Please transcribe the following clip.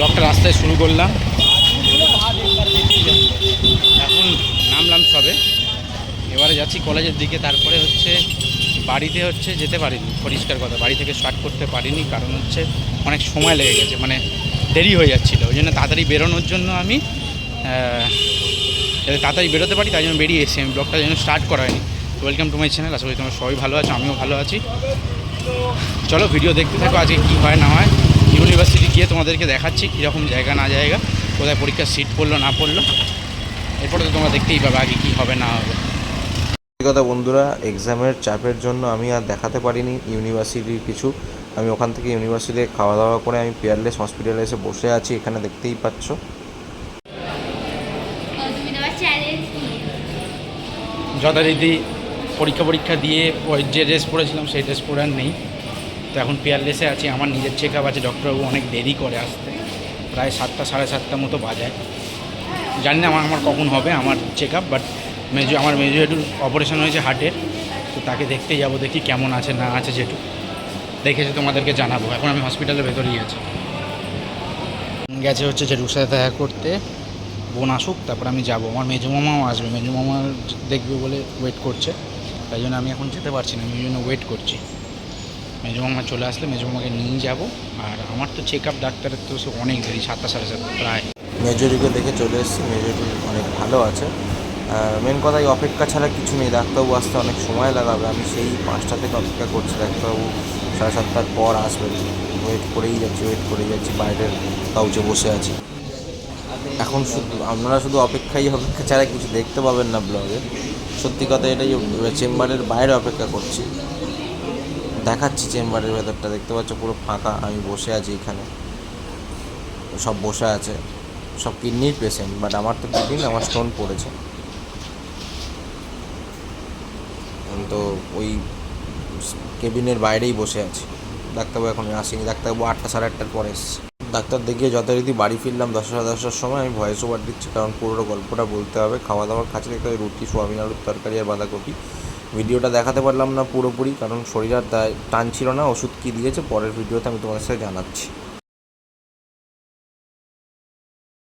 ব্লগটা রাস্তায় শুরু করলাম। এখন নামলাম সবে। এবারে যাচ্ছি কলেজের দিকে, তারপরে হচ্ছে বাড়িতে হচ্ছে যেতে পারিনি, পরিষ্কার কথা। বাড়ি থেকে স্টার্ট করতে পারিনি, কারণ হচ্ছে অনেক সময় লেগে গেছে মানে দেরি হয়ে যাচ্ছিল। ওই জন্য তাড়াতাড়ি বেরোনোর জন্য আমি যাতে তাড়াতাড়ি বেরোতে পারি, তাই জন্য বেরিয়ে এসেছি। আমি ব্লগটা যেন স্টার্ট করা ওয়েলকাম টু মাই চ্যানেল আশা করি তোমরা সবাই ভালো আছো, আমিও ভালো আছি। চলো ভিডিও দেখতে থাকো, আজকে কী হয়, না হয়। ইউনিভার্সিটি গিয়ে তোমাদেরকে দেখাচ্ছি কীরকম জায়গা না জায়গা কোথায় পরীক্ষার সিট পড়ল না পড়ল। এরপরে তো তোমরা দেখতেই পাবে আগে কী হবে না হবে। কথা বন্ধুরা এক্সামের চাপের জন্য আমি আর দেখাতে পারিনি ইউনিভার্সিটির কিছু। আমি ওখান থেকে ইউনিভার্সিটি খাওয়া দাওয়া করে আমি পিয়ারলেস হসপিটালে এসে বসে আছি এখানে দেখতেই পাচ্ছ। যথারীতি পরীক্ষা পরীক্ষা দিয়ে ওই যে ড্রেস পরেছিলাম সেই ড্রেস পরে আর নেই। তো এখন পেয়ারলেসে আছি, আমার নিজের চেক আপ আছে ডক্টরবাবু অনেক দেরি করে আসতে। প্রায় সাতটা, সাড়ে সাতটা মতো বাজায়। জানি না আমার আমার কখন হবে আমার চেক আপ বাট মেজো আমার মেজো একটু অপারেশন হয়েছে হার্টের তো তাকে দেখতে যাব, দেখি কেমন আছে, না আছে যেটু। দেখেছে তোমাদেরকে জানাব। এখন আমি হসপিটালের ভেতরেই আছি। গেছে হচ্ছে জেঠুর সাথে দেখা করতে, বোন আসুক, তারপর আমি যাব। আমার মেজো মামাও আসবে মেজো মামা দেখবে বলে ওয়েট করছে। তাই জন্য আমি এখন যেতে পারছি না, আমি জন্য ওয়েট করছি। মেজো মামা চলে আসলে মেজো মামাকে নিয়ে যাব। আর আমার তো চেক আপ ডাক্তারের তো অনেক দেরি, সাতটা সাড়ে সাতটা প্রায়। মেজরিকে দেখে চলে এসেছি, মেজরি অনেক ভালো আছে। মেন কথা এই অপেক্ষা ছাড়া কিছু নেই, ডাক্তারবাবু আসতে অনেক সময় লাগাবে। আমি সেই পাঁচটা থেকে অপেক্ষা করছি, ডাক্তারবাবু সাড়ে সাতটার পর আসবে। ওয়েট করেই যাচ্ছি ওয়েট করেই যাচ্ছি, বাইরের কাউচে বসে আছি। এখন শুধু আপনারা শুধু অপেক্ষাই, অপেক্ষা ছাড়া কিছু দেখতে পাবেন না ব্লগে সত্যি কথা এটাই চেম্বারের বাইরে অপেক্ষা করছি। দেখাচ্ছি চেম্বারের ভেতরটা দেখতে পাচ্ছ পুরো ফাঁকা, আমি বসে আছি এখানে। সব বসে আছে। সব কিডনির পেশেন্ট বাট আমার তো কিডনি আমার স্টোন পড়েছে। তো ওই কেবিনের বাইরেই বসে আছি। ডাক্তারবাবু এখন আসেনি। ডাক্তারবাবু আটটা সাড়ে আটটার পরে এসছে। ডাক্তার দেখিয়ে যথারীতি বাড়ি ফিরলাম দশটা সাড়ে দশটার সময়। আমি ভয়েস ওভার দিচ্ছি, কারণ পুরো গল্পটা বলতে হবে। খাওয়া দাওয়ার কাছে দেখতে হবে, রুটি, সোয়াবিন, আলুর তরকারি আর বাঁধাকপি। ভিডিওটা দেখাতে পারলাম না পুরোপুরি, কারণ শরীর আর টান ছিল না। ওষুধ কী দিয়েছে, পরের ভিডিওতে আমি তোমাদের সাথে জানাচ্ছি।